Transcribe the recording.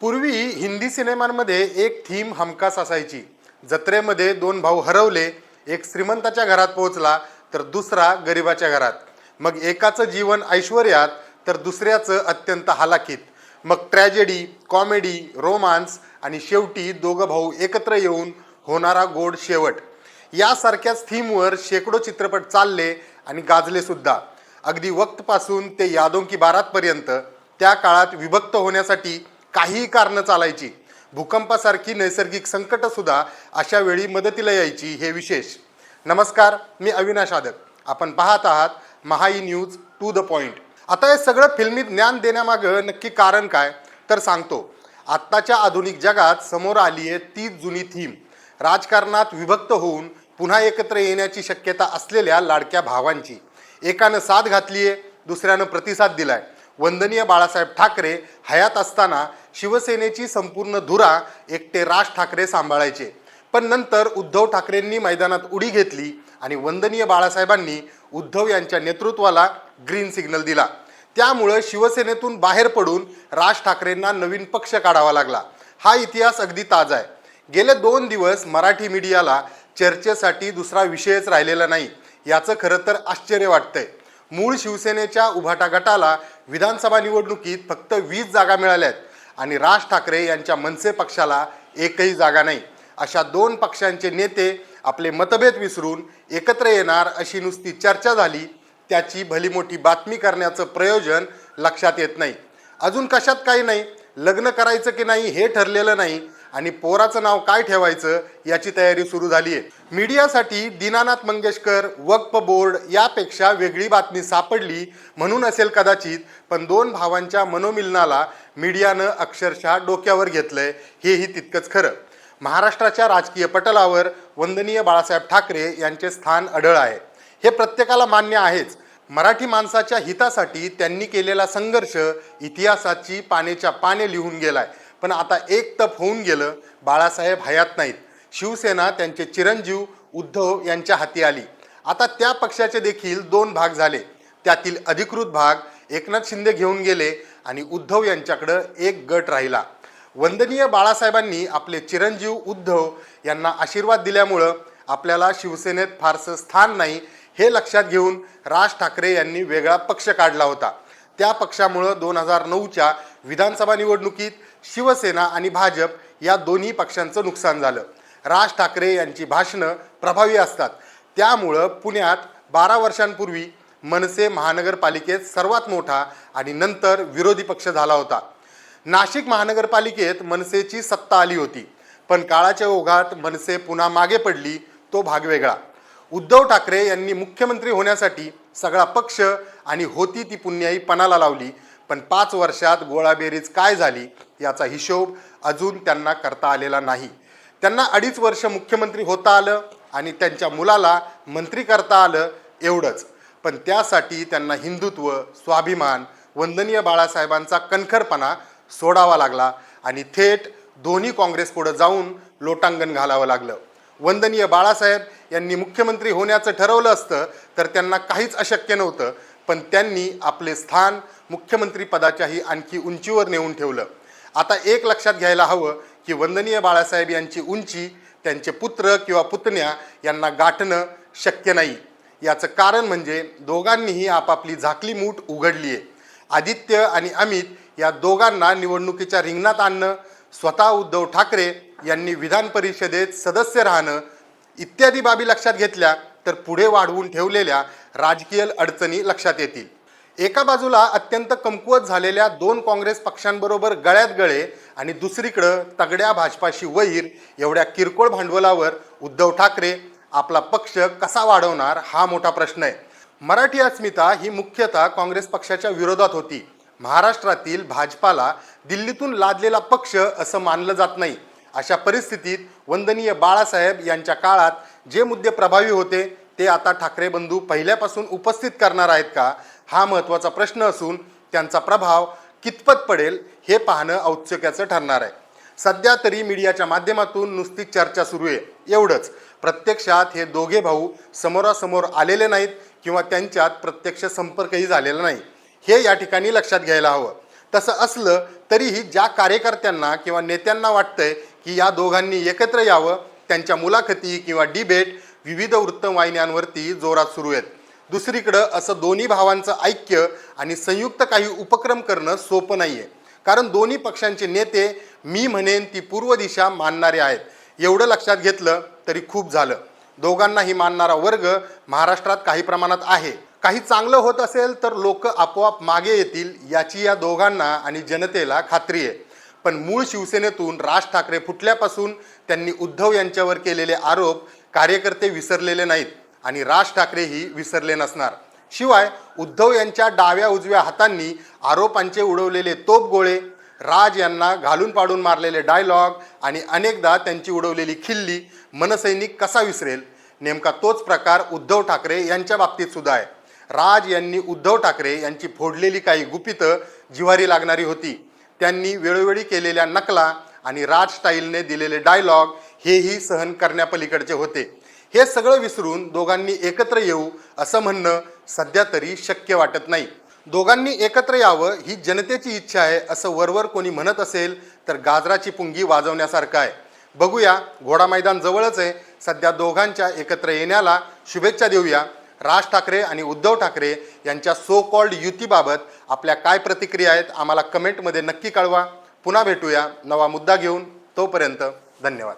पूर्वी हिंदी सिनेमांमध्ये एक थीम हमखास असायची. जत्रेमध्ये दोन भाऊ हरवले एक श्रीमंताच्या घरात पोहोचला तर दुसरा गरिबाच्या घरात. मग एकाचं जीवन ऐश्वर्यात तर दुसऱ्याचं अत्यंत हालाकीत मग ट्रॅजेडी कॉमेडी रोमांस आणि शेवटी दोघं भाऊ एकत्र येऊन होणारा गोड शेवट. यासारख्याच थीमवर शेकडो चित्रपट चालले आणि गाजले सुद्धा. अगदी वक्तपासून ते यादों की बारातपर्यंत त्या काळात विभक्त होण्यासाठी काहीही कारणं चालायची. भूकंपासारखी नैसर्गिक संकटसुद्धा अशा वेळी मदतीला यायची हे विशेष. नमस्कार मी अविनाश आदक. आपण पाहत आहात महाई न्यूज टू द पॉइंट. आता हे सगळं फिल्मी ज्ञान देण्यामागं नक्की कारण काय? तर सांगतो. आत्ताच्या आधुनिक जगात समोर आली आहे ती जुनी थीम. राजकारणात विभक्त होऊन पुन्हा एकत्र येण्याची शक्यता असलेल्या लाडक्या भावांची. एकानं साथ घातली आहे दुसऱ्यानं प्रतिसाद दिलाय. वंदनीय बाळासाहेब ठाकरे हयात असताना शिवसेनेची संपूर्ण धुरा एकटे राज ठाकरे सांभाळायचे. पण नंतर उद्धव ठाकरेंनी मैदानात उडी घेतली आणि वंदनीय बाळासाहेबांनी उद्धव यांच्या नेतृत्वाला ग्रीन सिग्नल दिला. त्यामुळं शिवसेनेतून बाहेर पडून राज ठाकरेंना नवीन पक्ष काढावा लागला. हा इतिहास अगदी ताजा आहे. गेले दोन दिवस मराठी मीडियाला चर्चेसाठी दुसरा विषयच राहिलेला नाही याचं खरं तर आश्चर्य वाटतंय. मूळ शिवसेनेच्या उभाटा गटाला विधानसभा निवडणुकीत फक्त वीस जागा मिळाल्या आहेत आणि राज ठाकरे यांच्या मनसे पक्षाला एकही जागा नाही. अशा दोन पक्षांचे नेते आपले मतभेद विसरून एकत्र येणार अशी नुसती चर्चा झाली त्याची भली मोठी बातमी करण्याचं प्रयोजन लक्षात येत नाही. अजून कशात काही नाही? लग्न करायचं की नाही हे ठरलेलं नाही. आणि पोराचं नाव काय ठेवायचं याची तयारी सुरू झाली आहे. मीडियासाठी दीनानाथ मंगेशकर वक्फ बोर्ड यापेक्षा वेगळी बातमी सापडली म्हणून असेल कदाचित पण दोन भावांच्या मनोमिलनाला मीडियानं अक्षरशः डोक्यावर घेतलंय हेही तितकंच खरं. महाराष्ट्राच्या राजकीय पटलावर वंदनीय बाळासाहेब ठाकरे यांचे स्थान अढळ आहे. हे प्रत्येकाला मान्य आहेच. मराठी माणसाच्या हितासाठी त्यांनी केलेला संघर्ष इतिहासाची पानेच्या पाने लिहून गेलाय. पण आता एक तप होऊन गेलं बाळासाहेब हयात नाहीत. शिवसेना त्यांचे चिरंजीव उद्धव यांच्या हाती आली. आता त्या पक्षाचे देखील दोन भाग झाले. त्यातील अधिकृत भाग एकनाथ शिंदे घेऊन गेले आणि उद्धव यांच्याकडं एक गट राहिला. वंदनीय बाळासाहेबांनी आपले चिरंजीव उद्धव यांना आशीर्वाद दिल्यामुळं आपल्याला शिवसेनेत फारसं स्थान नाही हे लक्षात घेऊन राज ठाकरे यांनी वेगळा पक्ष काढला होता. त्या पक्षामुळं दोन हजार नऊच्या विधानसभा निवडणुकीत शिवसेना आणि भाजप या दोन्ही पक्षांचं नुकसान झालं. राज ठाकरे यांची भाषणं प्रभावी असतात. त्यामुळं पुण्यात बारा वर्षांपूर्वी मनसे महानगरपालिकेत सर्वात मोठा आणि नंतर विरोधी पक्ष झाला होता. नाशिक महानगरपालिकेत मनसेची सत्ता आली होती. पण काळाच्या ओघात मनसे पुन्हा मागे पडली तो भाग वेगळा. उद्धव ठाकरे यांनी मुख्यमंत्री होण्यासाठी सगळा पक्ष आणि होती ती पुण्याई पणाला लावली. पण पाच वर्षात गोळाबेरीज काय झाली याचा हिशोब अजून त्यांना करता आलेला नाही. त्यांना अडीच वर्ष मुख्यमंत्री होता आलं आणि त्यांच्या मुलाला मंत्री करता आलं एवढंच. पण त्यासाठी त्यांना हिंदुत्व स्वाभिमान वंदनीय बाळासाहेबांचा कणखरपणा सोडावा लागला आणि थेट दोन्ही काँग्रेस पुढं जाऊन लोटांगण घालावं लागलं. वंदनीय बाळासाहेब यांनी मुख्यमंत्री होण्याचं ठरवलं असतं तर त्यांना काहीच अशक्य नव्हतं. पण त्यांनी आपले स्थान मुख्यमंत्रीपदाच्याही आणखी उंचीवर नेऊन ठेवलं. आता एक लक्षात घ्यायला हवं की वंदनीय बाळासाहेब यांची उंची त्यांचे पुत्र किंवा पुतण्या यांना गाठणं शक्य नाही. याचं कारण म्हणजे दोघांनीही आपापली झाकली मूठ उघडली आहे आदित्य आणि अमित या दोघांना निवडणुकीच्या रिंगणात आणणं स्वतः उद्धव ठाकरे यांनी विधान परिषदेत सदस्य राहणं इत्यादी बाबी लक्षात घेतल्या तर पुढे वाढवून ठेवलेल्या राजकीय अडचणी लक्षात येतील. एका बाजूला अत्यंत कमकुवत झालेल्या दोन काँग्रेस पक्षांबरोबर गळ्यात गळे आणि दुसरीकडं तगड्या भाजपाशी वैर एवढ्या किरकोळ भांडवलावर उद्धव ठाकरे आपला पक्ष कसा वाढवणार हा मोठा प्रश्न आहे. मराठी अस्मिता ही मुख्यतः काँग्रेस पक्षाच्या विरोधात होती. महाराष्ट्रातील भाजपाला दिल्लीतून लादलेला पक्ष असं मानलं जात नाही. अशा परिस्थितीत वंदनीय बाळासाहेब यांच्या काळात जे मुद्दे प्रभावी होते ते आता ठाकरे बंधू पहिल्यापासून उपस्थित करणार आहेत का हा महत्त्वाचा प्रश्न असून त्यांचा प्रभाव कितपत पडेल हे पाहणं औत्सुक्याचं ठरणार आहे. सध्या तरी मीडियाच्या माध्यमातून नुसती चर्चा सुरू आहे. एवढंच. प्रत्यक्षात हे दोघे भाऊ समोरासमोर आलेले नाहीत किंवा त्यांच्यात प्रत्यक्ष संपर्कही झालेला नाही. हे या ठिकाणी लक्षात घ्यायला हवं. तसं असलं तरीही ज्या कार्यकर्त्यांना किंवा नेत्यांना वाटतंय की या दोघांनी एकत्र यावं त्यांच्या मुलाखती किंवा डिबेट विविध वृत्तवाहिन्यांवरती जोरात सुरू आहेत. दुसरीकडं असं दोन्ही भावांचं ऐक्य आणि संयुक्त काही उपक्रम करणं सोपं नाही आहे कारण दोन्ही पक्षांचे नेते मी म्हणेन ती पूर्व दिशा मानणारे आहेत. एवढं लक्षात घेतलं तरी खूप झालं. दोघांनाही मानणारा वर्ग महाराष्ट्रात काही प्रमाणात आहे. काही चांगलं होत असेल तर लोक आपोआप मागे येतील याची या दोघांना आणि जनतेला खात्री आहे. पण मूळ शिवसेनेतून राज ठाकरे फुटल्यापासून त्यांनी उद्धव यांच्यावर केलेले आरोप कार्यकर्ते विसरलेले नाहीत आणि राज ठाकरेही विसरले नसणार. शिवाय उद्धव यांच्या डाव्या उजव्या हातांनी आरोपांचे उडवलेले तोपगोळे राज यांना घालून पाडून मारलेले डायलॉग आणि अनेकदा त्यांची उडवलेली खिल्ली मनसैनिक कसा विसरेल? नेमका तोच प्रकार उद्धव ठाकरे यांच्या बाबतीत सुद्धा आहे. राज यांनी उद्धव ठाकरे यांची फोडलेली काही गुपितं जिवारी लागणारी होती. त्यांनी वेळोवेळी केलेल्या नकला आणि राज स्टाईलने दिलेले डायलॉग हेही सहन करण्यापलीकडचे होते. हे सगळं विसरून दोघांनी एकत्र येऊ असं म्हणणं सध्या तरी शक्य वाटत नाही. दोघांनी एकत्र यावं ही जनतेची इच्छा आहे असं वरवर कोणी म्हणत असेल तर गाजराची पुंगी वाजवण्यासारखं आहे. बघूया घोडा मैदान जवळच आहे. सध्या दोघांच्या एकत्र येण्याला शुभेच्छा देऊया. राज ठाकरे आणि उद्धव ठाकरे यांच्या सो कॉल्ड युतीबाबत आपल्या काय प्रतिक्रिया आहेत आम्हाला कमेंटमध्ये नक्की कळवा. पुन्हा भेटूया. नवा मुद्दा घेऊन तोपर्यंत धन्यवाद.